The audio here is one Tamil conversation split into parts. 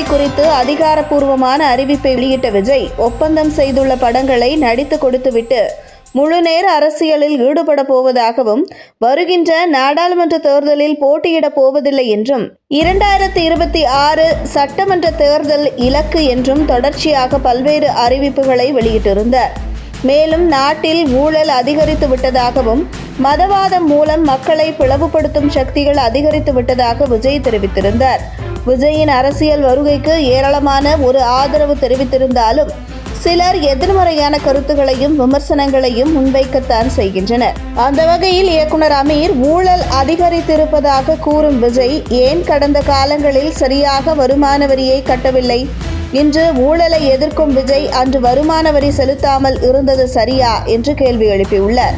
படங்களை குறித்து அதிகாரப்பூர்வமான அறிவிப்பை வெளியிட்ட விஜய் ஒப்பந்தம் செய்துள்ள படங்களை நடித்து கொடுத்துவிட்டு முழுநேர அரசியலில் ஈடுபட போவதாகவும் வருகின்ற நாடாளுமன்ற தேர்தலில் போட்டியிடப் போவதில்லை என்றும் இரண்டாயிரத்தி இருபத்தி ஆறு சட்டமன்ற தேர்தல் இலக்கு என்றும் தொடர்ச்சியாக பல்வேறு அறிவிப்புகளை வெளியிட்டிருந்தார். மேலும் நாட்டில் ஊழல் அதிகரித்து விட்டதாகவும் மதவாதம் மூலம் மக்களை பிளவுபடுத்தும் சக்திகள் அதிகரித்து விட்டதாக விஜய் தெரிவித்திருந்தார். விஜயின் அரசியல் வருகைக்கு ஏராளமான ஒரு ஆதரவு தெரிவித்திருந்தாலும் சிலர் எதிர்மறையான கருத்துகளையும் விமர்சனங்களையும் முன்வைக்கத்தான் செய்கின்றனர். அந்த வகையில் இயக்குனர் அமீர் ஊழல் அதிகரித்திருப்பதாக கூறும் விஜய் ஏன் கடந்த காலங்களில் சரியாக வருமான வரியை கட்டவில்லை? இன்று ஊழலை எதிர்க்கும் விஜய் அன்று வருமான வரி செலுத்தாமல் இருந்தது சரியா? என்று கேள்வி எழுப்பியுள்ளார்.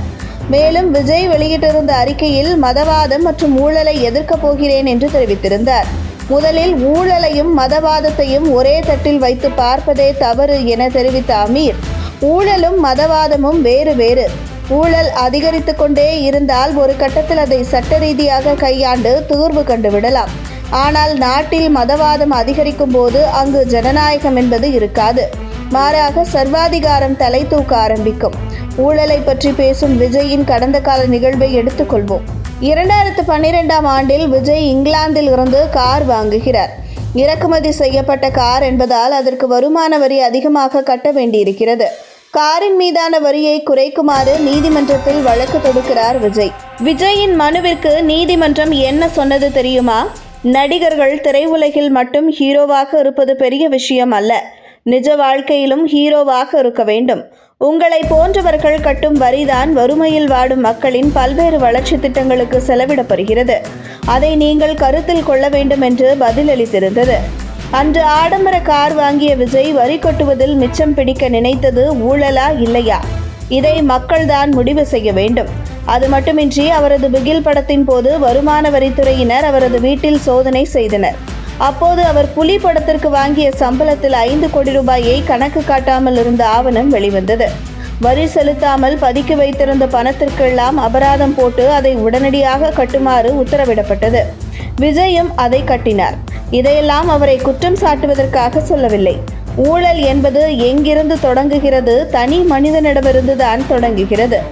மேலும் விஜய் வெளியிட்டிருந்த அறிக்கையில் மதவாதம் மற்றும் ஊழலை எதிர்க்கப் போகிறேன் என்று தெரிவித்திருந்தார். முதலில் ஊழலையும் மதவாதத்தையும் ஒரே தட்டில் வைத்து பார்ப்பதே தவறு என தெரிவித்த அமீர். ஊழலும் மதவாதமும் வேறு வேறு. ஊழல் அதிகரித்து கொண்டே இருந்தால் ஒரு கட்டத்தில் அதை சட்ட ரீதியாக கையாண்டு தீர்வு கண்டுவிடலாம் ஆனால் நாட்டில் மதவாதம் அதிகரிக்கும் போது அங்கு ஜனநாயகம் என்பது இருக்காது. மாறாக சர்வாதிகாரம் தலை தூக்க ஆரம்பிக்கும். ஊழலை பற்றி பேசும் விஜயின் கடந்த கால நிகழ்வை எடுத்துக்கொள்வோம் இரண்டாயிரத்து பன்னிரெண்டாம் ஆண்டில் விஜய் இங்கிலாந்தில் இருந்து கார் வாங்குகிறார். இறக்குமதி செய்யப்பட்ட கார் என்பதால் அதற்கு வருமான வரி அதிகமாக கட்ட வேண்டியிருக்கிறது. காரின் மீதான வரியை குறைக்குமாறு நீதிமன்றத்தில் வழக்கு தொடுக்கிறார் விஜய். விஜயின் மனுவிற்கு நீதிமன்றம் என்ன சொன்னது தெரியுமா? நடிகர்கள் திரையுலகில் மட்டும் ஹீரோவாக இருப்பது பெரிய விஷயம் அல்ல. நிஜ வாழ்க்கையிலும் ஹீரோவாக இருக்க வேண்டும். உங்களை போன்றவர்கள் கட்டும் வரிதான் வறுமையில் வாடும் மக்களின் பல்வேறு வளர்ச்சி திட்டங்களுக்கு செலவிடப்படுகிறது. அதை நீங்கள் கருத்தில் கொள்ள வேண்டும் என்று பதிலளித்திருந்தது. அன்று ஆடம்பர கார் வாங்கிய விஜய் வரி கட்டுவதில் மிச்சம் பிடிக்க நினைத்தது ஊழலா இல்லையா? இதை மக்கள்தான் முடிவு செய்ய வேண்டும். அது மட்டுமின்றி அவரது பிகில் படத்தின் போது வருமான வரித்துறையினர் அவரது வீட்டில் சோதனை செய்தனர். அப்போது அவர் புலி படத்திற்கு வாங்கிய சம்பளத்தில் ஐந்து கோடி ரூபாயை கணக்கு காட்டாமல் இருந்த ஆவணம் வெளிவந்தது. வரி செலுத்தாமல் பதுக்கி வைத்திருந்த பணத்திற்கெல்லாம் அபராதம் போட்டு அதை உடனடியாக கட்டுமாறு உத்தரவிடப்பட்டது. விஜயும் அதை கட்டினார். இதையெல்லாம் அவரை குற்றம் சாட்டுவதற்காக சொல்லவில்லை. ஊழல் என்பது எங்கிருந்து தொடங்குகிறது? தனி மனிதனிடமிருந்து தான் தொடங்குகிறது.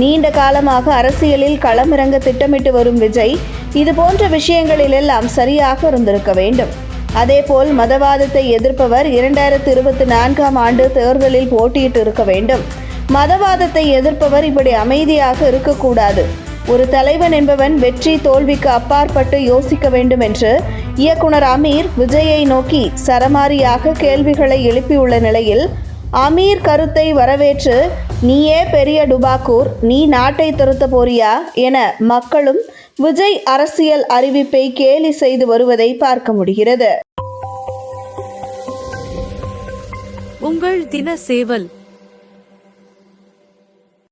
நீண்ட காலமாக அரசியலில் களமிறங்க திட்டமிட்டு வரும் விஜய் இது போன்ற விஷயங்களிலெல்லாம் சரியாக இருந்திருக்க வேண்டும். அதேபோல் மதவாதத்தை எதிர்ப்பவர் இரண்டாயிரத்தி இருபத்தி நான்காம் ஆண்டு தேர்தலில் போட்டியிட்டு இருக்க வேண்டும். மதவாதத்தை எதிர்ப்பவர் இப்படி அமைதியாக இருக்கக்கூடாது. ஒரு தலைவன் என்பவன் வெற்றி தோல்விக்கு அப்பாற்பட்டு யோசிக்க வேண்டும் என்று இயக்குனர் அமீர் விஜயை நோக்கி சரமாரியாக கேள்விகளை எழுப்பியுள்ள நிலையில் அமீர் கருத்தை வரவேற்று நீயே பெரிய டுபாக்கூர் நீ நாட்டை திருத்த போறியா? என மக்களும் விஜய் அரசியல் அறிவிப்பை கேலி செய்து வருவதை பார்க்க முடிகிறது. உங்கள் தின சேவல்